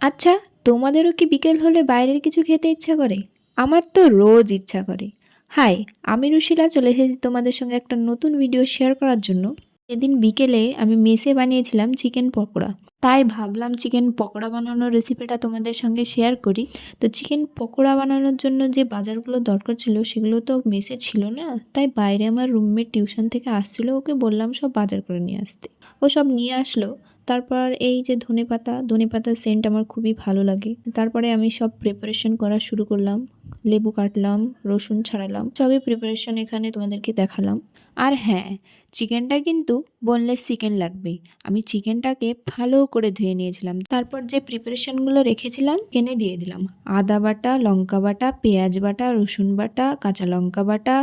আচ্ছা তোমাদেরও কি বিকেল হলে বাইরের কিছু খেতে ইচ্ছা করে? আমার তো রোজ ইচ্ছা করে। হাই, আমি রুশিলা, চলে এসেছি তোমাদের সঙ্গে একটা নতুন ভিডিও শেয়ার করার জন্য। সেদিন বিকেলে আমি মেসে বানিয়েছিলাম চিকেন পকোড়া। তাই ভাবলাম চিকেন পকোড়া বানানোর রেসিপিটা তোমাদের সঙ্গে শেয়ার করি। তো চিকেন পকোড়া বানানোর জন্য যে বাজারগুলো দরকার ছিল, সেগুলো তো মেসে ছিল না। তাই বাইরে আমার রুমমেট টিউশন থেকে আসছিল, ওকে বললাম সব বাজার করে নিয়ে আসতে। ও সব নিয়ে আসলো। তারপর এই যে ধনেপাতা ধনেপাতার সেন্ট আমার খুবই ভালো লাগে। তারপরে আমি সব প্রিপারেশন করা শুরু করলাম। লেবু কাটলাম, রসুন ছাড়ালাম, সবই প্রিপারেশন এখানে তোমাদেরকে দেখালাম। আর হ্যাঁ চিকেনটা কিন্তু বোনলেস চিকেন লাগবে আমি চিকেনটাকে ভালো করে ধুয়ে নিয়েছিলাম। তারপর যে প্রিপারেশনগুলো রেখেছিলাম, কেনে দিয়ে দিলাম। আদা বাটা, লঙ্কা বাটা, পেঁয়াজ বাটা, রসুন বাটা, কাঁচা লঙ্কা বাটা,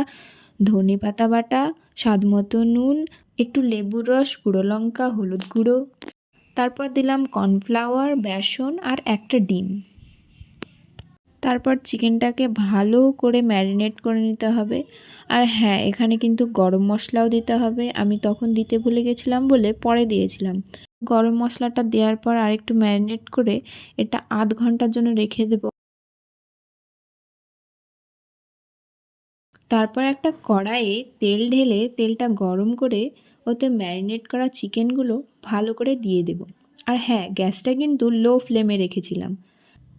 ধনে পাতা বাটা, স্বাদ মতো নুন, একটু লেবুর রস, গুঁড়ো লঙ্কা, হলুদ গুঁড়ো তারপর দিলাম কর্নফ্লাওয়ার, বেসন আর একটা ডিম। তারপর চিকেনটাকে ভালো করে ম্যারিনেট করে নিতে হবে। আর হ্যাঁ এখানে কিন্তু গরম মশলাও দিতে হবে। আমি তখন দিতে ভুলে গেছিলাম বলে পরে দিয়েছিলাম। গরম মশলাটা দেওয়ার পর আরেকটু ম্যারিনেট করে এটা আধ ঘণ্টার জন্য রেখে দেব। তারপর একটা কড়াইয়ে তেল ঢেলে তেলটা গরম করে ওতে ম্যারিনেট করা চিকেনগুলো ভালো করে দিয়ে দেব। আর হ্যাঁ গ্যাসটা কিন্তু লো ফ্লেমে রেখেছিলাম।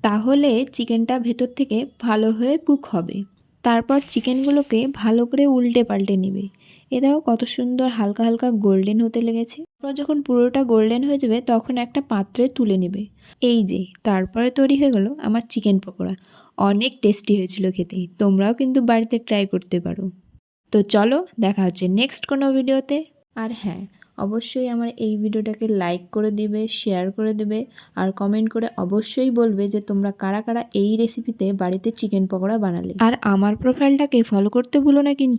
তাহলে চিকেনটা ভেতর থেকে ভালো হয়ে কুক হবে। তারপর চিকেনগুলোকে ভালো করে উল্টে পাল্টে নেবে। এ কত সুন্দর হালকা হালকা গোল্ডেন হতে লেগেছে। তারপর যখন পুরোটা গোল্ডেন হয়ে যাবে, তখন একটা পাত্রে তুলে নেবে। এই যে, তারপরে তৈরি হয়ে গেল আমার চিকেন পকোড়া। অনেক টেস্টি হয়েছিল খেতে। তোমরাও কিন্তু বাড়িতে ট্রাই করতে পারো। তো চলো, দেখা হচ্ছে নেক্সট কোনো ভিডিওতে। আর হ্যাঁ অবশ্যই আমার এই ভিডিওটাকে লাইক করে দিবে শেয়ার করে দেবে আর কমেন্ট করে অবশ্যই বলবে যে তোমরা কারা কারা এই রেসিপিতে বাড়িতে চিকেন পকোড়া বানালে। আর আমার প্রোফাইলটাকে ফলো করতে ভুলো না কিন্তু।